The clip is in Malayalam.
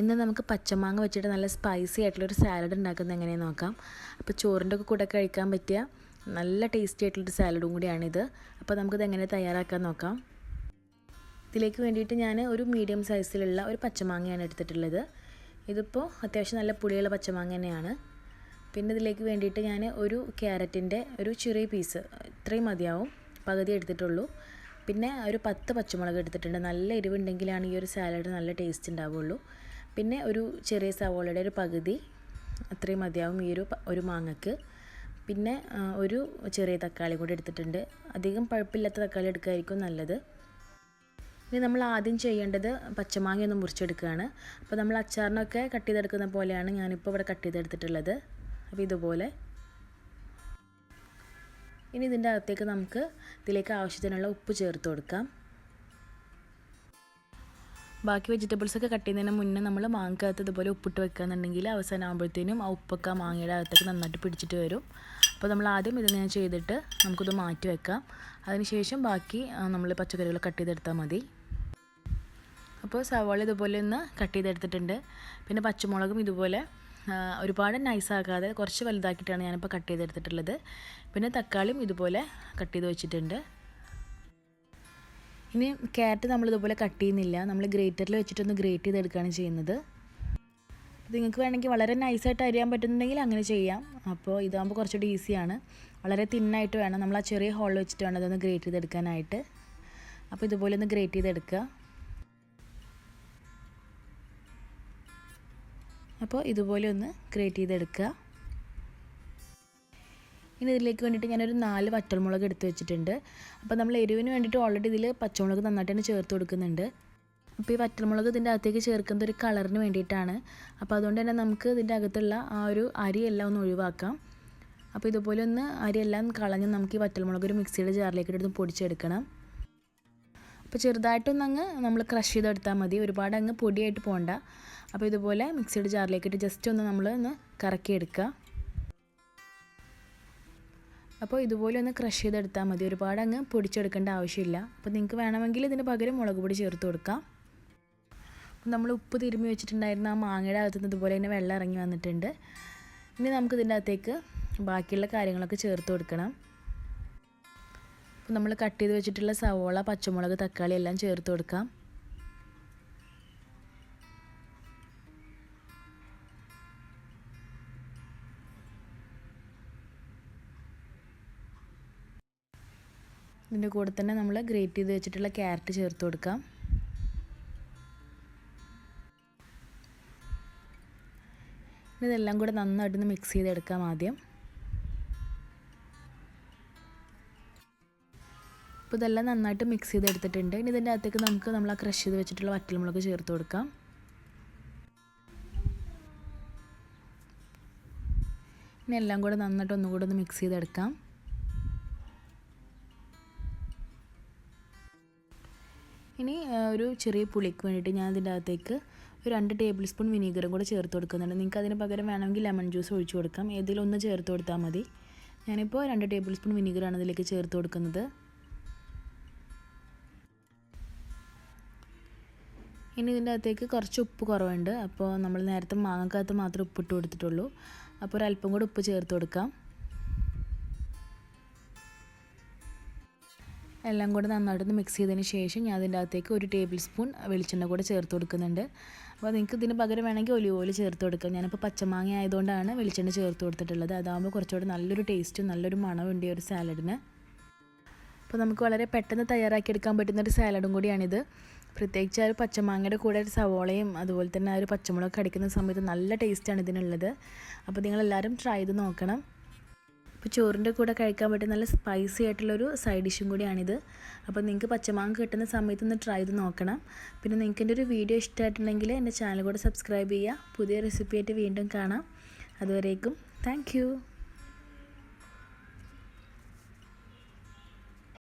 ഇന്ന് നമുക്ക് പച്ചമാങ്ങ വെച്ചിട്ട് നല്ല സ്പൈസി ആയിട്ടുള്ളൊരു സാലഡ് ഉണ്ടാക്കുന്നത് എങ്ങനെയാണെന്ന് നോക്കാം. അപ്പോൾ ചോറിന്റെ ഒക്കെ കൂടെ കഴിക്കാൻ പറ്റിയ നല്ല ടേസ്റ്റി ആയിട്ടുള്ളൊരു സാലഡും കൂടിയാണിത്. അപ്പോൾ നമുക്കിത് എങ്ങനെ തയ്യാറാക്കാൻ നോക്കാം. ഇതിലേക്ക് വേണ്ടിയിട്ട് ഞാൻ ഒരു മീഡിയം സൈസിലുള്ള ഒരു പച്ചമാങ്ങയാണ് എടുത്തിട്ടുള്ളത്. ഇതിപ്പോൾ അത്യാവശ്യം നല്ല പുളിയുള്ള പച്ചമാങ്ങ തന്നെയാണ്. പിന്നെ ഇതിലേക്ക് വേണ്ടിയിട്ട് ഞാൻ ഒരു ക്യാരറ്റിന്റെ ഒരു ചെറിയ പീസ് ഇത്രയും മതിയാവും പകുതി എടുത്തിട്ടുള്ളൂ. പിന്നെ ഒരു പത്ത് പച്ചമുളക് എടുത്തിട്ടുണ്ട്. നല്ല എരിവുണ്ടെങ്കിലാണ് ഈ ഒരു സാലഡ് നല്ല ടേസ്റ്റ് ഉണ്ടാവുള്ളൂ. പിന്നെ ഒരു ചെറിയ സവോളയുടെ ഒരു പകുതി അത്രയും മതിയാവും ഈ ഒരു ഒരു മാങ്ങക്ക്. പിന്നെ ഒരു ചെറിയ തക്കാളി കൂടി എടുത്തിട്ടുണ്ട്. അധികം പഴുപ്പില്ലാത്ത തക്കാളി എടുക്കുകയായിരിക്കും നല്ലത്. ഇനി നമ്മൾ ആദ്യം ചെയ്യേണ്ടത് പച്ചമാങ്ങ ഒന്ന് മുറിച്ചെടുക്കുകയാണ്. അപ്പോൾ നമ്മൾ അച്ചാറിനൊക്കെ കട്ട് ചെയ്തെടുക്കുന്ന പോലെയാണ് ഞാനിപ്പോൾ ഇവിടെ കട്ട് ചെയ്തെടുത്തിട്ടുള്ളത്. അപ്പോൾ ഇതുപോലെ. ഇനി ഇതിന്റെ അകത്തേക്ക് നമുക്ക് ഇതിലേക്ക് ആവശ്യത്തിനുള്ള ഉപ്പ് ചേർത്ത് കൊടുക്കാം. ബാക്കി വെജിറ്റബിൾസ് ഒക്കെ കട്ട് ചെയ്യുന്നതിന് മുന്നേ നമ്മൾ മാങ്ങക്കകത്ത് ഇതുപോലെ ഉപ്പിട്ട് വെക്കുകയെന്നുണ്ടെങ്കിൽ അവസാനം ആകുമ്പോഴത്തേനും ആ ഉപ്പൊക്കെ മാങ്ങയുടെ അകത്തൊക്കെ നന്നായിട്ട് പിടിച്ചിട്ട് വരും. അപ്പോൾ നമ്മൾ ആദ്യം ഇതിങ്ങനെ ചെയ്തിട്ട് നമുക്കിത് മാറ്റി വെക്കാം. അതിനുശേഷം ബാക്കി നമ്മൾ പച്ചക്കറികൾ കട്ട് ചെയ്തെടുത്താൽ മതി. അപ്പോൾ സവാള ഇതുപോലെ ഒന്ന് കട്ട് ചെയ്തെടുത്തിട്ടുണ്ട്. പിന്നെ പച്ചമുളകും ഇതുപോലെ ഒരുപാട് നൈസാക്കാതെ കുറച്ച് വലുതാക്കിയിട്ടാണ് ഞാനിപ്പോൾ കട്ട് ചെയ്തെടുത്തിട്ടുള്ളത്. പിന്നെ തക്കാളിയും ഇതുപോലെ കട്ട് ചെയ്ത് വെച്ചിട്ടുണ്ട്. ഇനി ക്യാരറ്റ് നമ്മളിതുപോലെ കട്ട് ചെയ്യുന്നില്ല. നമ്മൾ ഗ്രേറ്ററിൽ വെച്ചിട്ടൊന്ന് ഗ്രേറ്റ് ചെയ്തെടുക്കുകയാണ് ചെയ്യുന്നത്. നിങ്ങൾക്ക് വേണമെങ്കിൽ വളരെ നൈസായിട്ട് അരിയാൻ പറ്റുന്നുണ്ടെങ്കിൽ അങ്ങനെ ചെയ്യാം. അപ്പോൾ ഇതാകുമ്പോൾ കുറച്ചുകൂടി ഈസിയാണ് വളരെ തിന്നായിട്ട് വേണം. നമ്മൾ ആ ചെറിയ ഹോൾ വെച്ചിട്ട് വേണം അതൊന്ന് ഗ്രേറ്റ് ചെയ്തെടുക്കാനായിട്ട്. അപ്പോൾ ഇതുപോലെ ഒന്ന് ഗ്രേറ്റ് ചെയ്തെടുക്കുക. അപ്പോൾ ഇതുപോലെ ഒന്ന് ഗ്രേറ്റ് ചെയ്തെടുക്കുക. ഇനി ഇതിലേക്ക് വേണ്ടിയിട്ട് ഞാനൊരു നാല് വറ്റൽമുളക് എടുത്ത് വെച്ചിട്ടുണ്ട്. അപ്പോൾ നമ്മൾ എരിവിന് വേണ്ടിയിട്ട് ഓൾറെഡി ഇതിൽ പച്ചമുളക് നന്നായിട്ട് തന്നെ ചേർത്ത് കൊടുക്കുന്നുണ്ട്. അപ്പോൾ ഈ വറ്റൽമുളക് ഇതിന്റെ അകത്തേക്ക് ചേർക്കുന്നത് ഒരു കളറിന് വേണ്ടിയിട്ടാണ്. അപ്പോൾ അതുകൊണ്ട് തന്നെ നമുക്ക് ഇതിന്റെ അകത്തുള്ള ആ ഒരു അരിയെല്ലാം ഒന്ന് ഒഴിവാക്കാം. അപ്പോൾ ഇതുപോലെ ഒന്ന് അരിയെല്ലാം കളഞ്ഞ് നമുക്ക് ഈ വറ്റൽമുളക് ഒരു മിക്സിയുടെ ജാറിലേക്ക് എടുത്ത് പൊടിച്ചെടുക്കണം. അപ്പോൾ ചെറുതായിട്ടൊന്ന് അങ്ങ് നമ്മൾ ക്രഷ് ചെയ്തെടുത്താൽ മതി. ഒരുപാട് അങ്ങ് പൊടിയായിട്ട് പോകണ്ട അപ്പോൾ ഇതുപോലെ മിക്സിയുടെ ജാറിലേക്ക് ഇട്ട് ജസ്റ്റ് ഒന്ന് നമ്മൾ ഒന്ന് കറക്കിയെടുക്കുക അപ്പോൾ ഇതുപോലെ ഒന്ന് ക്രഷ് ചെയ്തെടുത്താൽ മതി. ഒരുപാട് അങ്ങ് പൊടിച്ചെടുക്കേണ്ട ആവശ്യമില്ല. അപ്പോൾ നിങ്ങൾക്ക് വേണമെങ്കിൽ ഇതിന് പകരം മുളക് പൊടി ചേർത്ത് കൊടുക്കാം. നമ്മൾ ഉപ്പ് തിരുമ്മി വെച്ചിട്ടുണ്ടായിരുന്ന ആ മാങ്ങയുടെ അകത്ത് നിന്ന് ഇതുപോലെ തന്നെ വെള്ളം ഇറങ്ങി വന്നിട്ടുണ്ട്. ഇനി നമുക്ക് ഇതിന്റെ അകത്തേക്ക് ബാക്കിയുള്ള കാര്യങ്ങളൊക്കെ ചേർത്ത് കൊടുക്കണം. നമ്മൾ കട്ട് ചെയ്ത് വെച്ചിട്ടുള്ള സവോള പച്ചമുളക് തക്കാളി എല്ലാം ചേർത്ത് കൊടുക്കാം. ഇതിന്റെ കൂടെ തന്നെ നമ്മൾ ഗ്രേറ്റ് ചെയ്ത് വെച്ചിട്ടുള്ള ക്യാരറ്റ് ചേർത്ത് കൊടുക്കാം. ഇതെല്ലാം കൂടെ നന്നായിട്ടൊന്ന് മിക്സ് ചെയ്തെടുക്കാം ആദ്യം. അപ്പോൾ ഇതെല്ലാം നന്നായിട്ട് മിക്സ് ചെയ്തെടുത്തിട്ടുണ്ട്. ഇനി ഇതിന്റെ അകത്തേക്ക് നമുക്ക് നമ്മൾ ആ ക്രഷ് ചെയ്ത് വെച്ചിട്ടുള്ള വറ്റൽമുളക് ചേർത്ത് കൊടുക്കാം. ഇനി എല്ലാം കൂടെ നന്നായിട്ട് ഒന്നുകൂടെ ഒന്ന് മിക്സ് ചെയ്തെടുക്കാം. ഇനി ഒരു ചെറിയ പുളിക്ക് വേണ്ടിയിട്ട് ഞാൻ ഇതിന്റെ അകത്തേക്ക് ഒരു രണ്ട് ടേബിൾ സ്പൂൺ വിനീഗറും കൂടെ ചേർത്ത് കൊടുക്കുന്നുണ്ട്. നിങ്ങൾക്ക് അതിന് പകരം വേണമെങ്കിൽ ലെമൺ ജ്യൂസ് ഒഴിച്ചു കൊടുക്കാം. ഏതെങ്കിലും ഒന്ന് ചേർത്ത് കൊടുത്താൽ മതി. ഞാനിപ്പോൾ രണ്ട് ടേബിൾ സ്പൂൺ വിനീഗറാണ് ഇതിലേക്ക് ചേർത്ത് കൊടുക്കുന്നത്. ഇനി ഇതിന്റെ അകത്തേക്ക് കുറച്ച് ഉപ്പ് കുറവുണ്ട്. അപ്പോൾ നമ്മൾ നേരത്തെ മാങ്ങക്കകത്ത് മാത്രമേ ഉപ്പിട്ട് കൊടുത്തിട്ടുള്ളൂ. അപ്പോൾ ഒരല്പം കൂടെ ഉപ്പ് ചേർത്ത് കൊടുക്കാം. എല്ലാം കൂടെ നന്നായിട്ടൊന്ന് മിക്സ് ചെയ്തതിന് ശേഷം ഞാൻ അതിന്റെ അകത്തേക്ക് ഒരു ടേബിൾ സ്പൂൺ വെളിച്ചെണ്ണ കൂടെ ചേർത്ത് കൊടുക്കുന്നുണ്ട്. അപ്പോൾ നിങ്ങൾക്ക് ഇതിന് പകരം വേണമെങ്കിൽ ഒലിവ് ഓയിൽ ചേർത്ത് കൊടുക്കാം. ഞാനിപ്പോൾ പച്ചമാങ്ങ ആയതുകൊണ്ടാണ് വെളിച്ചെണ്ണ ചേർത്ത് കൊടുത്തിട്ടുള്ളത്. അതാകുമ്പോൾ കുറച്ചുകൂടെ നല്ലൊരു ടേസ്റ്റും നല്ലൊരു മണമുണ്ട് ഈ ഒരു സാലഡിന് അപ്പോൾ നമുക്ക് വളരെ പെട്ടെന്ന് തയ്യാറാക്കിയെടുക്കാൻ പറ്റുന്ന ഒരു സാലഡും കൂടിയാണിത്. പ്രത്യേകിച്ച് ആ ഒരു പച്ചമാങ്ങയുടെ കൂടെ ഒരു സവോളയും അതുപോലെ തന്നെ ആ ഒരു പച്ചമുളകൊക്കെ അടിക്കുന്ന സമയത്ത് നല്ല ടേസ്റ്റാണ് ഇതിനുള്ളത്. അപ്പോൾ നിങ്ങളെല്ലാവരും ട്രൈ ചെയ്ത് നോക്കണം. അപ്പോൾ ചോറിന്റെ കൂടെ കഴിക്കാൻ പറ്റിയ നല്ല സ്പൈസി ആയിട്ടുള്ളൊരു സൈഡ് ഡിഷും കൂടിയാണിത്. അപ്പോൾ നിങ്ങൾക്ക് പച്ചമാങ്ങ കിട്ടുന്ന സമയത്ത് ഒന്ന് ട്രൈ ചെയ്ത് നോക്കണം. പിന്നെ നിങ്ങൾക്ക് എന്റെ ഒരു വീഡിയോ ഇഷ്ടമായിട്ടുണ്ടെങ്കിൽ എന്റെ ചാനൽ കൂടെ സബ്സ്ക്രൈബ് ചെയ്യുക. പുതിയ റെസിപ്പി ആയിട്ട് വീണ്ടും കാണാം. അതുവരേക്കും താങ്ക്